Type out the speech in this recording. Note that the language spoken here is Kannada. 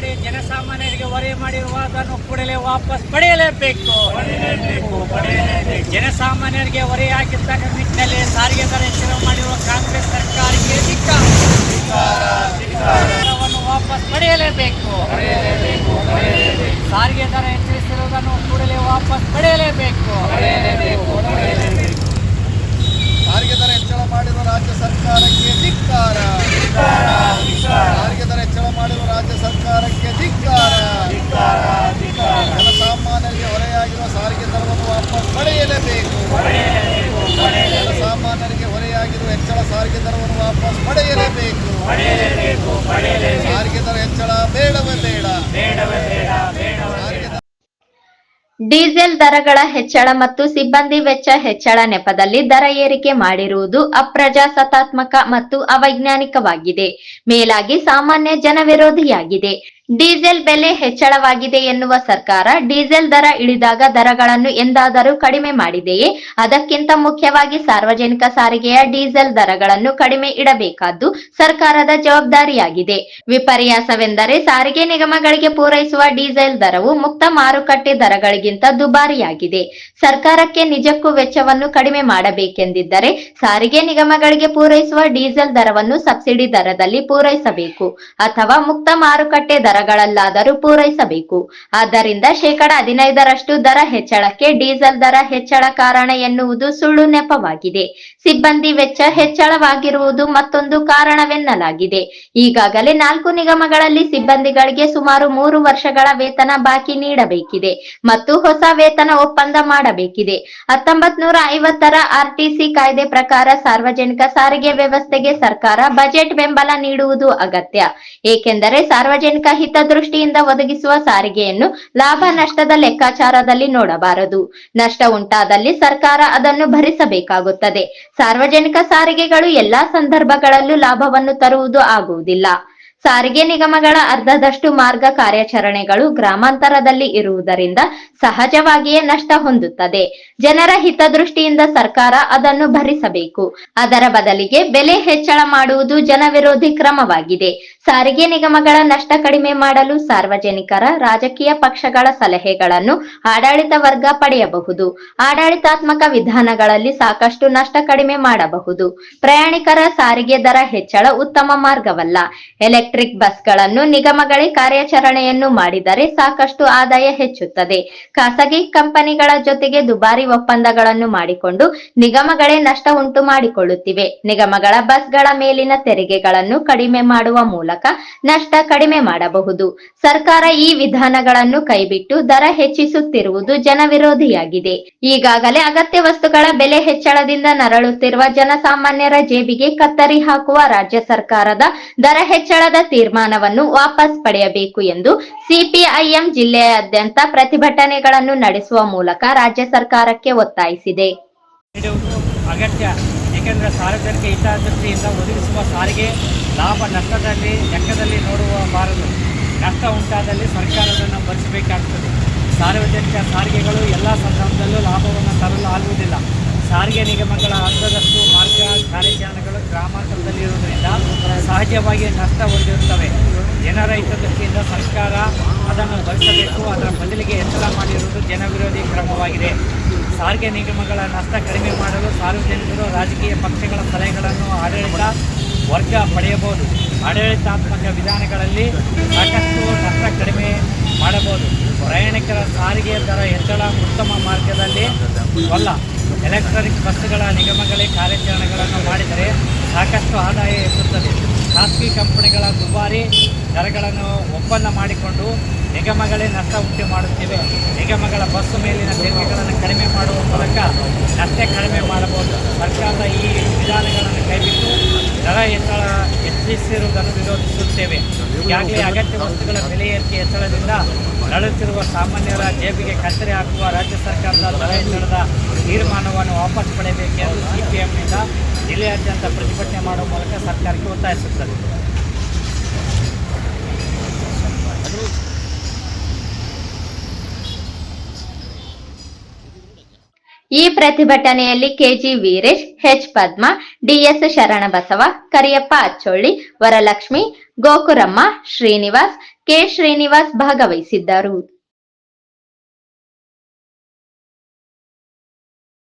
ಮಾಡಿ ಜನಸಾಮಾನ್ಯರಿಗೆ ಹೊರೆ ಮಾಡಿರುವ ಅದನ್ನು ಕೂಡಲೇ ವಾಪಸ್ ಪಡೆಯಲೇಬೇಕು. ಜನಸಾಮಾನ್ಯರಿಗೆ ಹೊರೆಯಾಗಿದ್ದ ನಿಟ್ಟಿನಲ್ಲಿ ಸಾರಿಗೆ ದರ ಹೆಚ್ಚಳ ಮಾಡಿರುವ ಕಾಂಗ್ರೆಸ್ ಸರ್ಕಾರಕ್ಕೆ ಸಿಕ್ಕ ದರವನ್ನು ವಾಪಸ್ ಪಡೆಯಲೇಬೇಕು. ಸಾರಿಗೆ ದರ ಹೆಚ್ಚಿಸಿರುವುದನ್ನು ಕೂಡಲೇ ವಾಪಸ್ ಪಡೆಯಲೇಬೇಕು. ಸಾರಿಗೆ ದರ ಹೆಚ್ಚಳ ಮಾಡಿರುವ ರಾಜ್ಯ ಸರ್ಕಾರಕ್ಕೆ ಧಿಕ್ಕಾರ ಸಾರಿಗೆ ದರ ಹೆಚ್ಚಳ ಮಾಡಿರುವ ರಾಜ್ಯ ಸರ್ಕಾರಕ್ಕೆ ಧಿಕ್ಕಾರ ಜನಸಾಮಾನ್ಯರಿಗೆ ಹೊರೆಯಾಗಿರುವ ಸಾರಿಗೆ ದರವನ್ನು ವಾಪಸ್ ಪಡೆಯಲೇಬೇಕು ಜನಸಾಮಾನ್ಯರಿಗೆ ಹೊರೆಯಾಗಿರುವ ಹೆಚ್ಚಳ ಸಾರಿಗೆ ದರವನ್ನು ವಾಪಸ್ ಪಡೆಯಲೇಬೇಕು ಸಾರಿಗೆ ದರ ಹೆಚ್ಚಳ ಬೇಡವೇ ಬೇಡ ಸಾರಿಗೆ ದರ ಡೀಸೆಲ್ ದರಗಳ ಹೆಚ್ಚಳ ಮತ್ತು ಸಿಬ್ಬಂದಿ ವೆಚ್ಚ ಹೆಚ್ಚಳ ನೆಪದಲ್ಲಿ ದರ ಏರಿಕೆ ಮಾಡಿರುವುದು ಅಪ್ರಜಾಸತ್ತಾತ್ಮಕ ಮತ್ತು ಅವೈಜ್ಞಾನಿಕವಾಗಿದೆ. ಮೇಲಾಗಿ ಸಾಮಾನ್ಯ ಜನವಿರೋಧಿಯಾಗಿದೆ. ಡೀಸೆಲ್ ಬೆಲೆ ಹೆಚ್ಚಳವಾಗಿದೆ ಎನ್ನುವ ಸರ್ಕಾರ ಡೀಸೆಲ್ ದರ ಇಳಿದಾಗ ದರಗಳನ್ನು ಎಂದಾದರೂ ಕಡಿಮೆ ಮಾಡಿದೆಯೇ? ಅದಕ್ಕಿಂತ ಮುಖ್ಯವಾಗಿ ಸಾರ್ವಜನಿಕ ಸಾರಿಗೆಯ ಡೀಸೆಲ್ ದರಗಳನ್ನು ಕಡಿಮೆ ಇಡಬೇಕಾದ್ದು ಸರ್ಕಾರದ ಜವಾಬ್ದಾರಿಯಾಗಿದೆ. ವಿಪರ್ಯಾಸವೆಂದರೆ ಸಾರಿಗೆ ನಿಗಮಗಳಿಗೆ ಪೂರೈಸುವ ಡೀಸೆಲ್ ದರವು ಮುಕ್ತ ಮಾರುಕಟ್ಟೆ ದರಗಳಿಗಿಂತ ದುಬಾರಿಯಾಗಿದೆ. ಸರ್ಕಾರಕ್ಕೆ ನಿಜಕ್ಕೂ ವೆಚ್ಚವನ್ನು ಕಡಿಮೆ ಮಾಡಬೇಕೆಂದಿದ್ದರೆ ಸಾರಿಗೆ ನಿಗಮಗಳಿಗೆ ಪೂರೈಸುವ ಡೀಸೆಲ್ ದರವನ್ನು ಸಬ್ಸಿಡಿ ದರದಲ್ಲಿ ಪೂರೈಸಬೇಕು. ಅಥವಾ ಮುಕ್ತ ಮಾರುಕಟ್ಟೆ ದರಗಳಲ್ಲಾದರೂ ಪೂರೈಸಬೇಕು. ಆದ್ದರಿಂದ ಶೇಕಡ ಹದಿನೈದರಷ್ಟು ದರ ಹೆಚ್ಚಳಕ್ಕೆ ಡೀಸೆಲ್ ದರ ಹೆಚ್ಚಳ ಕಾರಣ ಎನ್ನುವುದು ಸುಳ್ಳು ನೆಪವಾಗಿದೆ. ಸಿಬ್ಬಂದಿ ವೆಚ್ಚ ಹೆಚ್ಚಳವಾಗಿರುವುದು ಮತ್ತೊಂದು ಕಾರಣವೆನ್ನಲಾಗಿದೆ. ಈಗಾಗಲೇ ನಾಲ್ಕು ನಿಗಮಗಳಲ್ಲಿ ಸಿಬ್ಬಂದಿಗಳಿಗೆ ಸುಮಾರು ಮೂರು ವರ್ಷಗಳ ವೇತನ ಬಾಕಿ ನೀಡಬೇಕಿದೆ ಮತ್ತು ಹೊಸ ವೇತನ ಒಪ್ಪಂದ ಮಾಡಬೇಕಿದೆ. ಹತ್ತೊಂಬತ್ ನೂರ ಐವತ್ತರ ಆರ್ಟಿಸಿ ಕಾಯ್ದೆ ಪ್ರಕಾರ ಸಾರ್ವಜನಿಕ ಸಾರಿಗೆ ವ್ಯವಸ್ಥೆಗೆ ಸರ್ಕಾರ ಬಜೆಟ್ ಬೆಂಬಲ ನೀಡುವುದು ಅಗತ್ಯ. ಏಕೆಂದರೆ ಸಾರ್ವಜನಿಕ ಹಿತದೃಷ್ಟಿಯಿಂದ ಒದಗಿಸುವ ಸಾರಿಗೆಯನ್ನು ಲಾಭ ನಷ್ಟದ ಲೆಕ್ಕಾಚಾರದಲ್ಲಿ ನೋಡಬಾರದು. ನಷ್ಟ ಉಂಟಾದಲ್ಲಿ ಸರ್ಕಾರ ಅದನ್ನು ಭರಿಸಬೇಕಾಗುತ್ತದೆ. ಸಾರ್ವಜನಿಕ ಸಾರಿಗೆಗಳು ಎಲ್ಲಾ ಸಂದರ್ಭಗಳಲ್ಲೂ ಲಾಭವನ್ನು ತರುವುದು ಆಗುವುದಿಲ್ಲ. ಸಾರಿಗೆ ನಿಗಮಗಳ ಅರ್ಧದಷ್ಟು ಮಾರ್ಗ ಕಾರ್ಯಾಚರಣೆಗಳು ಗ್ರಾಮಾಂತರದಲ್ಲಿ ಇರುವುದರಿಂದ ಸಹಜವಾಗಿಯೇ ನಷ್ಟ ಹೊಂದುತ್ತದೆ. ಜನರ ಹಿತದೃಷ್ಟಿಯಿಂದ ಸರ್ಕಾರ ಅದನ್ನು ಭರಿಸಬೇಕು. ಅದರ ಬದಲಿಗೆ ಬೆಲೆ ಹೆಚ್ಚಳ ಮಾಡುವುದು ಜನವಿರೋಧಿ ಕ್ರಮವಾಗಿದೆ. ಸಾರಿಗೆ ನಿಗಮಗಳ ನಷ್ಟ ಕಡಿಮೆ ಮಾಡಲು ಸಾರ್ವಜನಿಕರ, ರಾಜಕೀಯ ಪಕ್ಷಗಳ ಸಲಹೆಗಳನ್ನು ಆಡಳಿತ ವರ್ಗ ಪಡೆಯಬಹುದು. ಆಡಳಿತಾತ್ಮಕ ವಿಧಾನಗಳಲ್ಲಿ ಸಾಕಷ್ಟು ನಷ್ಟ ಕಡಿಮೆ ಮಾಡಬಹುದು. ಪ್ರಯಾಣಿಕರ ಸಾರಿಗೆ ದರ ಹೆಚ್ಚಳ ಉತ್ತಮ ಮಾರ್ಗವಲ್ಲ. ಎಲೆಕ್ಟ್ರಿಕ್ ಬಸ್ಗಳನ್ನು ನಿಗಮಗಳೇ ಕಾರ್ಯಾಚರಣೆಯನ್ನು ಮಾಡಿದರೆ ಸಾಕಷ್ಟು ಆದಾಯ ಹೆಚ್ಚುತ್ತದೆ. ಖಾಸಗಿ ಕಂಪನಿಗಳ ಜೊತೆಗೆ ದುಬಾರಿ ಒಪ್ಪಂದಗಳನ್ನು ಮಾಡಿಕೊಂಡು ನಿಗಮಗಳೇ ನಷ್ಟ ಉಂಟು ಮಾಡಿಕೊಳ್ಳುತ್ತಿವೆ. ನಿಗಮಗಳ ಬಸ್ಗಳ ಮೇಲಿನ ತೆರಿಗೆಗಳನ್ನು ಕಡಿಮೆ ಮಾಡುವ ಮೂಲಕ ನಷ್ಟ ಕಡಿಮೆ ಮಾಡಬಹುದು. ಸರ್ಕಾರ ಈ ವಿಧಾನಗಳನ್ನು ಕೈಬಿಟ್ಟು ದರ ಹೆಚ್ಚಿಸುತ್ತಿರುವುದು ಜನವಿರೋಧಿಯಾಗಿದೆ. ಈಗಾಗಲೇ ಅಗತ್ಯ ವಸ್ತುಗಳ ಬೆಲೆ ಹೆಚ್ಚಳದಿಂದ ನರಳುತ್ತಿರುವ ಜನಸಾಮಾನ್ಯರ ಜೇಬಿಗೆ ಕತ್ತರಿ ಹಾಕುವ ರಾಜ್ಯ ಸರ್ಕಾರದ ದರ ಹೆಚ್ಚಳದ ತೀರ್ಮಾನವನ್ನು ವಾಪಸ್ ಪಡೆಯಬೇಕು ಎಂದು ಸಿಪಿಐಎಂ ಜಿಲ್ಲೆಯಾದ್ಯಂತ ಪ್ರತಿಭಟನೆಗಳನ್ನು ನಡೆಸುವ ಮೂಲಕ ರಾಜ್ಯ ಸರ್ಕಾರಕ್ಕೆ ಒತ್ತಾಯಿಸಿದೆ. ಅಗತ್ಯ, ಏಕೆಂದರೆ ಸಾರ್ವಜನಿಕ ಹಿತಾಸಕ್ತಿಯಿಂದ ಒದಗಿಸುವ ಸಾರಿಗೆ ಲಾಭ ನಷ್ಟದಲ್ಲಿ, ಲೆಕ್ಕದಲ್ಲಿ ನೋಡುವಬಾರದು ನಷ್ಟ ಉಂಟಾದಲ್ಲಿ ಸರ್ಕಾರವನ್ನು ಭರಿಸಬೇಕಾಗ್ತದೆ. ಸಾರ್ವಜನಿಕ ಸಾರಿಗೆಗಳು ಎಲ್ಲ ಸಂದರ್ಭದಲ್ಲೂ ಲಾಭವನ್ನು ತರಲು ಆಗುವುದಿಲ್ಲ. ಸಾರಿಗೆ ನಿಗಮಗಳ ಅರ್ಧದಷ್ಟು ಮಾರ್ಗ ಕಾರ್ಯಾಚರಣೆಗಳು ಗ್ರಾಮಾಂತರದಲ್ಲಿ ಇರುವುದರಿಂದ ಸಹಜವಾಗಿ ನಷ್ಟ ಹೊಂದಿರುತ್ತವೆ. ಜನರ ಹಿತದೃಷ್ಟಿಯಿಂದ ಸರ್ಕಾರ ಅದನ್ನು ಬಳಸಬೇಕು ಅದರ ಬದಲಿಗೆ ಹೆಚ್ಚಳ ಮಾಡಿರುವುದು ಜನವಿರೋಧಿ ಕ್ರಮವಾಗಿದೆ. ಸಾರಿಗೆ ನಿಗಮಗಳ ನಷ್ಟ ಕಡಿಮೆ ಮಾಡಲು ಸಾರ್ವಜನಿಕರು ರಾಜಕೀಯ ಪಕ್ಷಗಳ ಸಲಹೆಗಳನ್ನು ಆಡಳಿತ ವರ್ಗ ಪಡೆಯಬಹುದು. ಆಡಳಿತಾತ್ಮಕ ವಿಧಾನಗಳಲ್ಲಿ ಸಾಕಷ್ಟು ನಷ್ಟ ಕಡಿಮೆ ಮಾಡಬಹುದು. ಪ್ರಯಾಣಿಕರ ಸಾರಿಗೆ ದರ ಹೆಚ್ಚಳ ಉತ್ತಮ ಮಾರ್ಗದಲ್ಲಿ ಅಲ್ಲ. ಎಲೆಕ್ಟ್ರಾನಿಕ್ ಬಸ್ಸುಗಳ ನಿಗಮಗಳೇ ಕಾರ್ಯಾಚರಣೆಗಳನ್ನು ಮಾಡಿದರೆ ಸಾಕಷ್ಟು ಆದಾಯ ಹೆಚ್ಚುತ್ತದೆ ಖಾಸಗಿ ಕಂಪನಿಗಳ ದುಬಾರಿ ದರಗಳನ್ನು ಒಪ್ಪಂದ ಮಾಡಿಕೊಂಡು ನಿಗಮಗಳೇ ನಷ್ಟ ಉಂಟು ಮಾಡುತ್ತಿವೆ. ನಿಗಮಗಳ ಬಸ್ಸು ಮೇಲಿನ ತೆರಿಗೆಗಳನ್ನು ಕಡಿಮೆ ಮಾಡುವ ಮೂಲಕ ನಷ್ಟ ಕಡಿಮೆ ಮಾಡಬಹುದು. ಸರ್ಕಾರದ ಈ ವಿಧಾನಗಳನ್ನು ಕೈಬಿಟ್ಟು ದರ ಹೆಚ್ಚಳ ಹೆಚ್ಚಿಸಿರುವುದನ್ನು ವಿರೋಧಿಸುತ್ತೇವೆ. ಈಗಾಗಲೇ ಅಗತ್ಯ ವಸ್ತುಗಳ ಬೆಲೆ ಏರಿಕೆ ಹೆಚ್ಚಳದಿಂದ ನಡುತ್ತಿರುವ ಸಾಮಾನ್ಯರ ಜೇಬಿಗೆ ಕತ್ತರಿ ಹಾಕುವ ರಾಜ್ಯ ಸರ್ಕಾರದ ದರ ಹೆಚ್ಚಳದ ತೀರ್ಮಾನವನ್ನು ವಾಪಸ್ ಪಡೆಯಬೇಕೆಂದು ಸಿಪಿಎಂನಿಂದ ಜಿಲ್ಲೆಯಾದ್ಯಂತ ಪ್ರತಿಭಟನೆ ಮಾಡುವ ಮೂಲಕ ಸರ್ಕಾರಕ್ಕೆ ಒತ್ತಾಯಿಸುತ್ತದೆ. ಈ ಪ್ರತಿಭಟನೆಯಲ್ಲಿ KG Veeresh, H Padma, DS Sharanabasava, Kariyappa Achcholli, Varalakshmi, Gokuramma, Srinivas, K Srinivas ಭಾಗವಹಿಸಿದ್ದರು.